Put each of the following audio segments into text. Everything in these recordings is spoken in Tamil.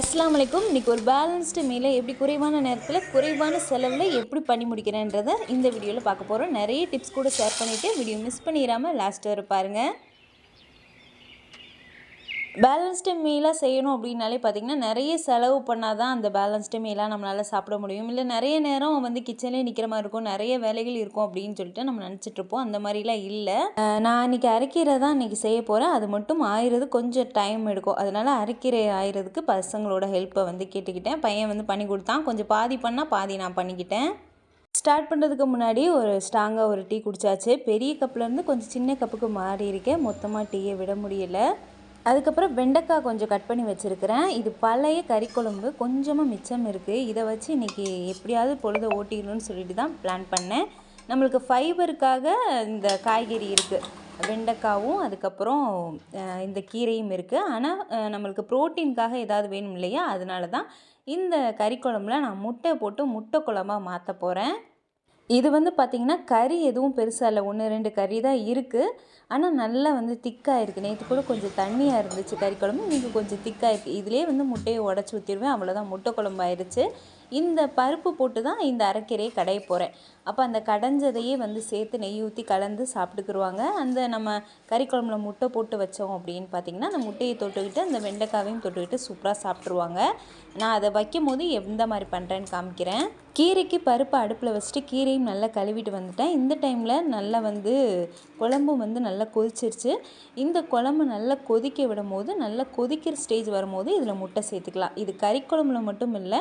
அஸ்லாம் வலைக்கும் இன்றைக்கி ஒரு பேலன்ஸ்டு மீலை எப்படி குறைவான நேரத்தில் குறைவான செலவில் எப்படி பண்ணி முடிக்கிறேன்றதை இந்த வீடியோவில் பார்க்க போகிறோம் நிறைய டிப்ஸ் கூட ஷேர் பண்ணிவிட்டு வீடியோ மிஸ் பண்ணிடாமல் லாஸ்ட் வர பாருங்கள் பேலன்ஸ்டு மீலாக செய்யணும் அப்படின்னாலே பார்த்திங்கன்னா நிறைய செலவு பண்ணால் தான் அந்த பேலன்ஸ்டு மீலாக நம்மளால் சாப்பிட முடியும். இல்லை நிறைய நேரம் வந்து கிச்சன்லேயே நிற்கிற மாதிரி இருக்கும். நிறைய வேலைகள் இருக்கும் அப்படின்னு சொல்லிட்டு நம்ம நினச்சிட்ருப்போம் அந்த மாதிரிலாம் இல்லை. நான் இன்றைக்கி அரைக்கீரை தான் இன்றைக்கி செய்ய போகிறேன் அது மட்டும் ஆயிரது கொஞ்சம் டைம் எடுக்கும். அதனால் அரைக்கீரை ஆயிறதுக்கு பசங்களோட ஹெல்ப்பை வந்து கேட்டுக்கிட்டேன். பையன் வந்து பண்ணி கொடுத்தான். கொஞ்சம் பாதி பண்ணால் பாதி நான் பண்ணிக்கிட்டேன். ஸ்டார்ட் பண்ணுறதுக்கு முன்னாடி ஒரு ஸ்ட்ராங்காக ஒரு டீ குடிச்சாச்சு. பெரிய கப்லேருந்து கொஞ்சம் சின்ன கப்புக்கு மாறி இருக்கேன். மொத்தமாக டீயை விட முடியலை. அதுக்கப்புறம் வெண்டைக்காய் கொஞ்சம் கட் பண்ணி வச்சுருக்கிறேன். இது பழைய கறி குழம்பு கொஞ்சமாக மிச்சம் இருக்குது இதை வச்சு இன்றைக்கி எப்படியாவது பொழுதை ஓட்டிடணும்னு சொல்லிட்டு தான் பிளான் பண்ணேன். நம்மளுக்கு ஃபைபருக்காக இந்த காய்கறி இருக்குது வெண்டைக்காவும் அதுக்கப்புறம் இந்த கீரையும் இருக்குது ஆனால் நம்மளுக்கு ப்ரோட்டீனுக்காக ஏதாவது வேணும் இல்லையா? அதனால தான் இந்த கறி குழம்புல நான் முட்டை போட்டு முட்டை குழம்பா மாற்ற போகிறேன் இது வந்து பார்த்திங்கன்னா கறி எதுவும் பெருசாக இல்லை. ஒன்று ரெண்டு கறி தான் இருக்குது ஆனால் நல்லா வந்து திக்காக இருக்குது நேற்று கூட கொஞ்சம் தண்ணியாக இருந்துச்சு கறி குழம்பு. இன்றைக்கி கொஞ்சம் திக்காக இருக்குது இதிலே வந்து முட்டையை உடச்சி ஊற்றிடுவேன் அவ்வளோதான் முட்டை குழம்பு ஆயிடுச்சு இந்த பருப்பு போட்டு தான் இந்த அரைக்கீரையை கடைய போகிறேன் அப்போ அந்த கடைஞ்சதையே வந்து சேர்த்து நெய் ஊற்றி கலந்து சாப்பிட்டுக்குருவாங்க. அந்த நம்ம கறி குழம்புல முட்டை போட்டு வச்சோம் அப்படின்னு பார்த்தீங்கன்னா அந்த முட்டையை தொட்டுக்கிட்டு அந்த வெண்டைக்காவையும் தொட்டுக்கிட்டு சூப்பராக சாப்பிட்ருவாங்க நான் அதை வைக்கும் போது எந்த மாதிரி பண்ணுறேன்னு காமிக்கிறேன். கீரைக்கு பருப்பு அடுப்பில் வச்சுட்டு கீரையும் நல்லா கழுவிட்டு வந்துட்டேன். இந்த டைமில் நல்லா வந்து குழம்பும் வந்து நல்லா கொதிச்சிருச்சு. இந்த குழம்பு நல்லா கொதிக்க விடும் போது நல்லா கொதிக்கிற ஸ்டேஜ் வரும்போது இதில் முட்டை சேர்த்துக்கலாம். இது கறி குழம்புல மட்டும் இல்லை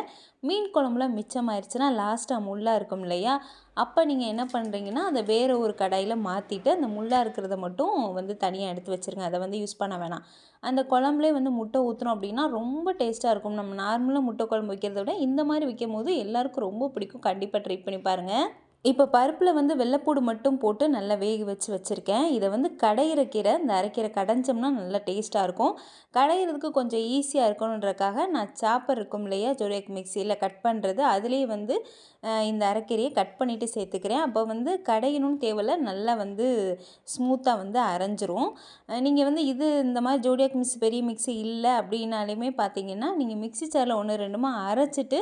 மீன் குழம்புல மிச்சமாயிருச்சுன்னா லாஸ்ட்டாக முள்ளாக இருக்கும் இல்லையா? அப்போ நீங்கள் என்ன பண்ணுறீங்கன்னா அதை வேறு ஒரு கடாயில் மாற்றிட்டு அந்த முள்ளாக இருக்கிறத மட்டும் வந்து தனியாக எடுத்து வச்சுருங்க. அதை வந்து யூஸ் பண்ண வேணாம். அந்த குழம்புலே வந்து முட்டை ஊற்றுறோம் அப்படின்னா ரொம்ப டேஸ்ட்டாக இருக்கும். நம்ம நார்மலாக முட்டை குழம்பு வைக்கிறத விட இந்த மாதிரி வைக்கும் போது எல்லாருக்கும் ரொம்ப பிடிக்கும். கண்டிப்பாக ட்ரை பண்ணி பாருங்கள் இப்போ பருப்பில் வந்து வெள்ளைப்பூடு மட்டும் போட்டு நல்லா வேக வச்சு வச்சுருக்கேன். இதை வந்து கடையிற கீரை இந்த அரைக்கீரை கடைஞ்சோம்னா நல்லா டேஸ்ட்டாக இருக்கும். கடையிறதுக்கு கொஞ்சம் ஈஸியாக இருக்கணுன்றக்காக நான் சாப்பர் இருக்கும் இல்லையா ஜொரியாக் மிக்சியில் கட் பண்ணுறது அதுலேயே வந்து இந்த அரைக்கீரையை கட் பண்ணிவிட்டு சேர்த்துக்கிறேன். அப்போ வந்து கடையணும்னு தேவையில்ல நல்லா வந்து ஸ்மூத்தாக வந்து அரைஞ்சிரும். நீங்கள் வந்து இது இந்த மாதிரி ஜோடியாக் மிக்ஸி பெரிய மிக்ஸி இல்லை அப்படின்னாலுமே பார்த்தீங்கன்னா நீங்கள் மிக்ஸி சேரில் ஒன்று ரெண்டுமா அரைச்சிட்டு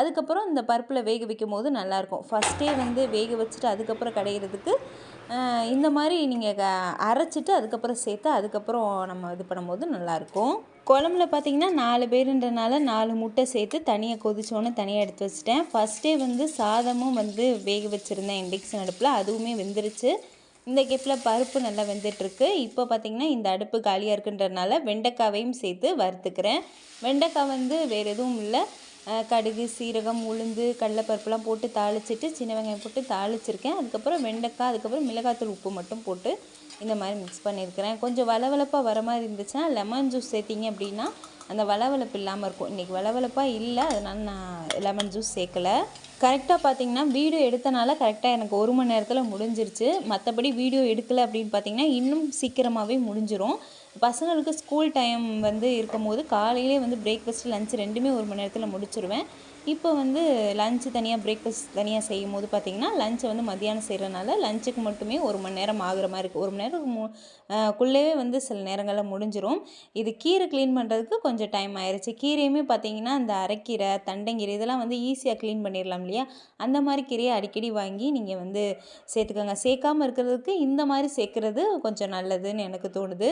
அதுக்கப்புறம் இந்த பருப்பில் வேக வைக்கும் போது நல்லாயிருக்கும். ஃபஸ்ட்டே வந்து வேக வச்சுட்டு அதுக்கப்புறம் கடையிறதுக்கு இந்த மாதிரி நீங்கள் க அரைச்சிட்டு அதுக்கப்புறம் சேர்த்து அதுக்கப்புறம் நம்ம இது பண்ணும்போது நல்லாயிருக்கும். குழம்புல பார்த்தீங்கன்னா நாலு பேருன்றனால நாலு முட்டை சேர்த்து தனியாக கொதிச்சோன்னு தனியாக எடுத்து வச்சுட்டேன். ஃபஸ்ட்டே வந்து சாதமும் வந்து வேக வச்சுருந்தேன் இண்டக்ஷன் அடுப்பில். அதுவுமே வெந்துருச்சு. இந்த கேப்பில் பருப்பு நல்லா வெந்துட்டுருக்கு. இப்போ பார்த்தீங்கன்னா இந்த அடுப்பு காலியாக இருக்குன்றதுனால வெண்டைக்காவையும் சேர்த்து வறுத்துக்கிறேன். வெண்டைக்காய் வந்து வேறு எதுவும் இல்லை. கடுகு சீரகம் உளுந்து கடலைப்பருப்புலாம் போட்டு தாளிச்சிட்டு சின்ன வெங்காயம் போட்டு தாளிச்சிருக்கேன். அதுக்கப்புறம் வெண்டைக்காய் அதுக்கப்புறம் மிளகாத்தூள் உப்பு மட்டும் போட்டு இந்த மாதிரி மிக்ஸ் பண்ணியிருக்கிறேன். கொஞ்சம் வளவளப்பாக வர மாதிரி இருந்துச்சுன்னா லெமன் ஜூஸ் சேர்த்திங்க அப்படின்னா அந்த வளவளப்பு இல்லாமல் இருக்கும். இன்றைக்கி வளவளப்பாக இல்லை அதனால் நான் லெமன் ஜூஸ் சேர்க்கலை. கரெக்டாக பார்த்தீங்கன்னா வீடியோ எடுத்தனால கரெக்டாக எனக்கு ஒரு மணி நேரத்தில் முடிஞ்சிருச்சு. மற்றபடி வீடியோ எடுக்கலை அப்படின்னு பார்த்தீங்கன்னா இன்னும் சீக்கிரமாகவே முடிஞ்சிரும். பசங்களுக்கு ஸ்கூல் டைம் வந்து இருக்கும் போது காலையிலே வந்து பிரேக்ஃபாஸ்ட் லஞ்ச் ரெண்டுமே ஒரு மணி நேரத்தில் முடிச்சிருவேன். இப்போ வந்து லஞ்சு தனியாக பிரேக்ஃபாஸ்ட் தனியாக செய்யும் போது பார்த்திங்கன்னா லஞ்சை வந்து மதியானம் செய்கிறனால லஞ்சுக்கு மட்டுமே ஒரு மணி நேரம் ஆகுற மாதிரி இருக்குது ஒரு மணி நேரம் மு குள்ளேயே வந்து சில நேரங்களில் முடிஞ்சிரும். இது கீரை க்ளீன் பண்ணுறதுக்கு கொஞ்சம் டைம் ஆயிடுச்சு கீரையுமே பார்த்தீங்கன்னா இந்த அரைக்கீரை தண்டங்கீரை இதெல்லாம் வந்து ஈஸியாக க்ளீன் பண்ணிடலாம் இல்லையா? அந்த மாதிரி கீரையை அடிக்கடி வாங்கி நீங்கள் வந்து சேர்த்துக்கோங்க. சேர்க்காம இருக்கிறதுக்கு இந்த மாதிரி சேர்க்குறது கொஞ்சம் நல்லதுன்னு எனக்கு தோணுது.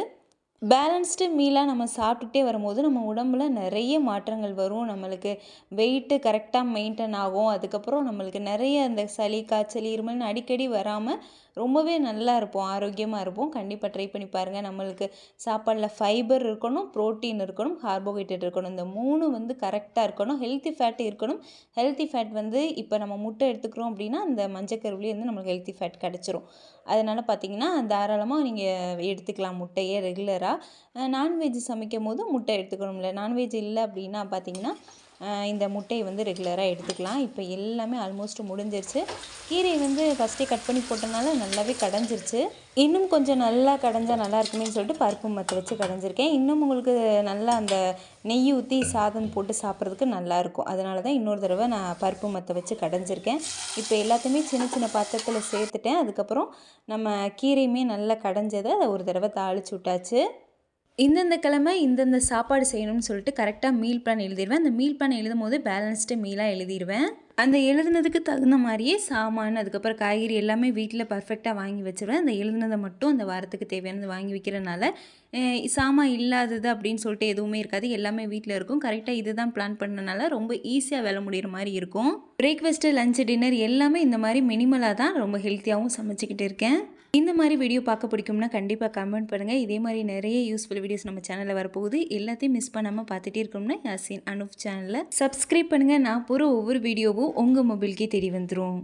பேலன்ஸ்டு மீலாக நம்ம சாப்பிட்டுட்டே வரும்போது நம்ம உடம்புல நிறைய மாற்றங்கள் வரும். நம்மளுக்கு வெயிட்டு கரெக்டாக மெயின்டைன் ஆகும். அதுக்கப்புறம் நம்மளுக்கு நிறைய அந்த சளி காய்ச்சல் இருமல்னு அடிக்கடி வராமல் ரொம்பவே நல்லா இருப்போம். ஆரோக்கியமாக இருப்போம். கண்டிப்பாக ட்ரை பண்ணி பாருங்கள் நம்மளுக்கு சாப்பாடில் ஃபைபர் இருக்கணும் ப்ரோட்டீன் இருக்கணும் கார்போஹைட்ரேட் இருக்கணும். இந்த மூணு வந்து கரெக்டாக இருக்கணும். ஹெல்த்தி ஃபேட் இருக்கணும். ஹெல்த்தி ஃபேட் வந்து இப்போ நம்ம முட்டை எடுத்துக்கிறோம் அப்படின்னா அந்த மஞ்சக்கருவிலேருந்து நம்மளுக்கு ஹெல்த்தி ஃபேட் கிடச்சிரும். அதனால் பார்த்தீங்கன்னா தாராளமாக நீங்கள் எடுத்துக்கலாம். முட்டையை ரெகுலராக நான்வெஜ் சமைக்கும் போது முட்டை எடுத்துக்கணும்ல. நான்வெஜ் இல்லை அப்படின்னா பார்த்தீங்கன்னா இந்த முட்டையை வந்து ரெகுலராக எடுத்துக்கலாம். இப்போ எல்லாமே ஆல்மோஸ்ட் முடிஞ்சிருச்சு. கீரையை வந்து ஃபஸ்ட்டே கட் பண்ணி போட்டனால நல்லாவே கடைஞ்சிருச்சு. இன்னும் கொஞ்சம் நல்லா கடைஞ்சா நல்லா இருக்குமேனு சொல்லிட்டு பருப்பு மற்ற வச்சு கடைஞ்சிருக்கேன். இன்னும் உங்களுக்கு நல்லா அந்த நெய் ஊற்றி சாதம் போட்டு சாப்பிட்றதுக்கு நல்லாயிருக்கும் அதனால தான் இன்னொரு தடவை நான் பருப்பு மற்ற வச்சு கடைஞ்சிருக்கேன். இப்போ எல்லாத்தையுமே சின்ன சின்ன பாத்திரத்தில் சேர்த்துட்டேன். அதுக்கப்புறம் நம்ம கீரையுமே நல்லா கடைஞ்சதை அதை ஒரு தடவை தாளிச்சு விட்டாச்சு. இந்தந்த கிழமை இந்தந்த சாப்பாடு செய்யணும்னு சொல்லிட்டு கரெக்டாக மீல் பிளான் எழுதிடுவேன். அந்த மீல் பிளான் எழுதும் போது பேலன்ஸ்டு மீலாக எழுதிடுவேன். அந்த எழுதுனதுக்கு தகுந்த மாதிரியே சாமான் அதுக்கப்புறம் காய்கறி எல்லாமே வீட்டில் பர்ஃபெக்டாக வாங்கி வச்சுருவேன். அந்த எழுதுனதை மட்டும் அந்த வாரத்துக்கு தேவையானது வாங்கி வைக்கிறனால சாமான் இல்லாதது அப்படின்னு சொல்லிட்டு எதுவுமே இருக்காது. எல்லாமே வீட்டில் இருக்கும். கரெக்டாக இதுதான் பிளான் பண்ணனால ரொம்ப ஈஸியாக வேலை முடிகிற மாதிரி இருக்கும். பிரேக்ஃபாஸ்ட்டு லஞ்ச் டின்னர் எல்லாமே இந்த மாதிரி மினிமலாக தான் ரொம்ப ஹெல்த்தியாகவும் சமைச்சிக்கிட்டு இருக்கேன். இந்த மாதிரி வீடியோ பார்க்க பிடிக்கும்னா கண்டிப்பாக கமெண்ட் பண்ணுங்கள் இதே மாதிரி நிறைய யூஸ்ஃபுல் வீடியோஸ் நம்ம சேனலில் வரப்போகுது. எல்லாத்தையும் மிஸ் பண்ணாமல் பார்த்துட்டே இருக்கோம்னா யாசின் அனுப் சேனலை சப்ஸ்கிரைப் பண்ணுங்கள் நான் போகிற ஒவ்வொரு வீடியோவும் உங்கள் மொபைலுக்கே தேடி வந்துடும்